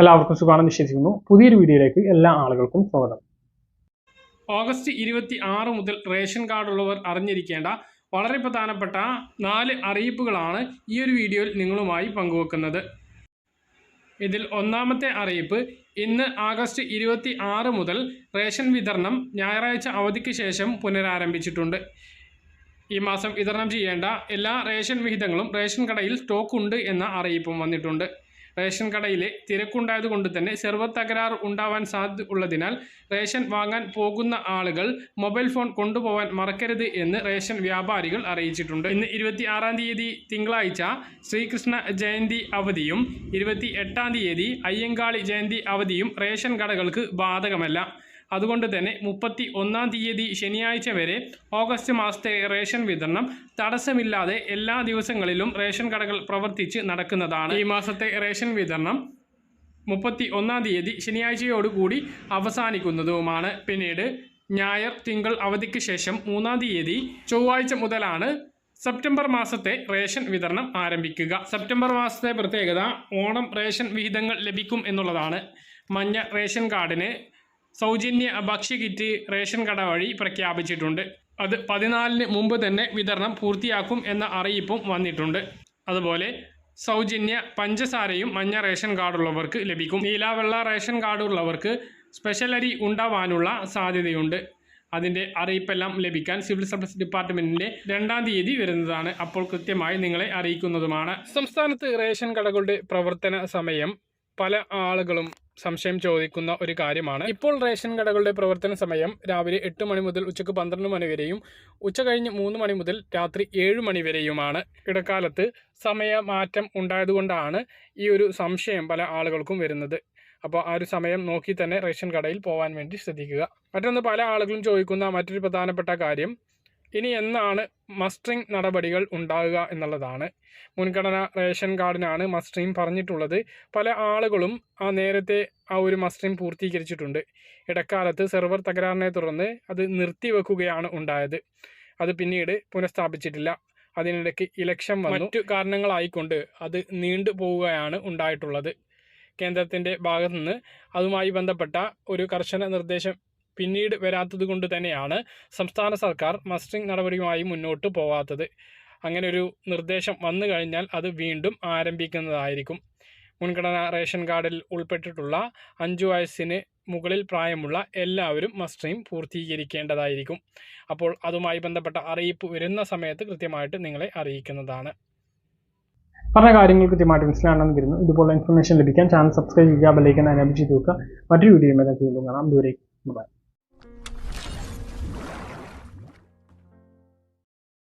എല്ലാവർക്കും സുഖമാണെന്ന് വിശ്വസിക്കുന്നു. പുതിയൊരു വീഡിയോയിലേക്ക് എല്ലാ ആളുകൾക്കും സ്വാഗതം. ഓഗസ്റ്റ് ഇരുപത്തി ആറ് മുതൽ റേഷൻ കാർഡ് ഉള്ളവർ അറിഞ്ഞിരിക്കേണ്ട വളരെ പ്രധാനപ്പെട്ട നാല് അറിയിപ്പുകളാണ് ഈ ഒരു വീഡിയോയിൽ നിങ്ങളുമായി പങ്കുവെക്കുന്നത്. ഇതിൽ ഒന്നാമത്തെ അറിയിപ്പ് ഇന്ന് ആഗസ്റ്റ് ഇരുപത്തി ആറ് മുതൽ റേഷൻ വിതരണം ഞായറാഴ്ച അവധിക്ക് ശേഷം പുനരാരംഭിച്ചിട്ടുണ്ട്. ഈ മാസം വിതരണം ചെയ്യേണ്ട എല്ലാ റേഷൻ വിഹിതങ്ങളും റേഷൻ കടയിൽ സ്റ്റോക്ക് ഉണ്ട് എന്ന അറിയിപ്പും വന്നിട്ടുണ്ട്. റേഷൻ കടയിലെ തിരക്കുണ്ടായത് കൊണ്ട് തന്നെ സെർവർ തകരാർ ഉണ്ടാവാൻ സാധ്യത ഉള്ളതിനാൽ റേഷൻ വാങ്ങാൻ പോകുന്ന ആളുകൾ മൊബൈൽ ഫോൺ കൊണ്ടുപോകാൻ മറക്കരുത് എന്ന് റേഷൻ വ്യാപാരികൾ അറിയിച്ചിട്ടുണ്ട്. ഇന്ന് ഇരുപത്തി ആറാം തീയതി തിങ്കളാഴ്ച ശ്രീകൃഷ്ണ ജയന്തി അവധിയും ഇരുപത്തി എട്ടാം തീയതി അയ്യങ്കാളി ജയന്തി അവധിയും റേഷൻ കടകൾക്ക് ബാധകമല്ല. അതുകൊണ്ട് തന്നെ മുപ്പത്തി ഒന്നാം തീയതി ശനിയാഴ്ച വരെ ഓഗസ്റ്റ് മാസത്തെ റേഷൻ വിതരണം തടസ്സമില്ലാതെ എല്ലാ ദിവസങ്ങളിലും റേഷൻ കടകൾ പ്രവർത്തിച്ച് നടക്കുന്നതാണ്. ഈ മാസത്തെ റേഷൻ വിതരണം മുപ്പത്തി ഒന്നാം തീയതി ശനിയാഴ്ചയോടുകൂടി അവസാനിക്കുന്നതുമാണ്. പിന്നീട് ഞായർ തിങ്കൾ അവധിക്ക് ശേഷം മൂന്നാം തീയതി ചൊവ്വാഴ്ച മുതലാണ് സെപ്റ്റംബർ മാസത്തെ റേഷൻ വിതരണം ആരംഭിക്കുക. സെപ്റ്റംബർ മാസത്തെ പ്രത്യേകത ഓണം റേഷൻ വിഹിതങ്ങൾ ലഭിക്കും എന്നുള്ളതാണ്. മഞ്ഞ റേഷൻ കാർഡിന് സൗജന്യ ഭക്ഷ്യ കിറ്റ് റേഷൻ കട വഴി പ്രഖ്യാപിച്ചിട്ടുണ്ട്. അത് പതിനാലിന് മുമ്പ് തന്നെ വിതരണം പൂർത്തിയാക്കും എന്ന അറിയിപ്പും വന്നിട്ടുണ്ട്. അതുപോലെ സൗജന്യ പഞ്ചസാരയും മഞ്ഞ റേഷൻ കാർഡുള്ളവർക്ക് ലഭിക്കും. നീലാവെള്ള റേഷൻ കാർഡുള്ളവർക്ക് സ്പെഷ്യൽ അരി ഉണ്ടാവാനുള്ള സാധ്യതയുണ്ട്. അതിന്റെ അറിയിപ്പെല്ലാം ലഭിക്കാൻ സിവിൽ സപ്ലൈസ് ഡിപ്പാർട്ട്മെന്റിന്റെ രണ്ടാം തീയതി വരുന്നതാണ്. അപ്പോൾ കൃത്യമായി നിങ്ങളെ അറിയിക്കുന്നതുമാണ്. സംസ്ഥാനത്ത് റേഷൻ കടകളുടെ പ്രവർത്തന സമയം പല ആളുകളും സംശയം ചോദിക്കുന്ന ഒരു കാര്യമാണ്. ഇപ്പോൾ റേഷൻ കടകളുടെ പ്രവർത്തന സമയം രാവിലെ എട്ട് മണി മുതൽ ഉച്ചയ്ക്ക് പന്ത്രണ്ട് മണി വരെയും ഉച്ച കഴിഞ്ഞ് മൂന്ന് മണി മുതൽ രാത്രി ഏഴ് മണി വരെയുമാണ്. ഇടക്കാലത്ത് സമയമാറ്റം ഉണ്ടായതുകൊണ്ടാണ് ഈ ഒരു സംശയം പല ആളുകൾക്കും വരുന്നത്. അപ്പോൾ ആ ഒരു സമയം നോക്കി തന്നെ റേഷൻ കടയിൽ പോകാൻ വേണ്ടി ശ്രദ്ധിക്കുക. മറ്റൊന്ന് പല ആളുകളും ചോദിക്കുന്ന മറ്റൊരു പ്രധാനപ്പെട്ട കാര്യം ഇനി എന്നാണ് മസ്റ്ററിംഗ് നടപടികൾ ഉണ്ടാകുക എന്നുള്ളതാണ്. മുൻഗണന റേഷൻ കാർഡിനാണ് മസ്റ്ററിംഗ് പറഞ്ഞിട്ടുള്ളത്. പല ആളുകളും ആ നേരത്തെ ആ ഒരു മസ്റ്ററിംഗ് പൂർത്തീകരിച്ചിട്ടുണ്ട്. ഇടക്കാലത്ത് സെർവർ തകരാറിനെ തുടർന്ന് അത് നിർത്തിവെക്കുകയാണ് ഉണ്ടായത്. അത് പിന്നീട് പുനഃസ്ഥാപിച്ചിട്ടില്ല. അതിനിടയ്ക്ക് ഇലക്ഷൻ വന്നു. മറ്റു കാരണങ്ങളായിക്കൊണ്ട് അത് നീണ്ടു പോവുകയാണ് ഉണ്ടായിട്ടുള്ളത്. കേന്ദ്രത്തിന്റെ ഭാഗത്തുനിന്ന് അതുമായി ബന്ധപ്പെട്ട ഒരു കർശന നിർദ്ദേശം പിന്നീട് വരാത്തത് കൊണ്ട് തന്നെയാണ് സംസ്ഥാന സർക്കാർ മസ്റ്ററിംഗ് നടപടിയുമായി മുന്നോട്ട് പോവാത്തത്. അങ്ങനെ ഒരു നിർദ്ദേശം വന്നു കഴിഞ്ഞാൽ അത് വീണ്ടും ആരംഭിക്കുന്നതായിരിക്കും. മുൻഗണന റേഷൻ കാർഡിൽ ഉൾപ്പെട്ടിട്ടുള്ള അഞ്ചു വയസ്സിന് മുകളിൽ പ്രായമുള്ള എല്ലാവരും മസ്റ്ററിംഗ് പൂർത്തീകരിക്കേണ്ടതായിരിക്കും. അപ്പോൾ അതുമായി ബന്ധപ്പെട്ട അറിയിപ്പ് വരുന്ന സമയത്ത് കൃത്യമായിട്ട് നിങ്ങളെ അറിയിക്കുന്നതാണ്. പറഞ്ഞ കാര്യങ്ങൾ കൃത്യമായിട്ട് മനസ്സിലാണെന്ന് വരുന്നു ഇതുപോലെ ഇൻഫർമേഷൻ ലഭിക്കാൻ ചാനൽ സബ്സ്ക്രൈബ് ചെയ്യുക ബെല്ലൈക്കൻ എനേബിൾ നോക്കുക മറ്റൊരു വീഡിയോ കാണാം. ദൂരേക്ക് ബൈ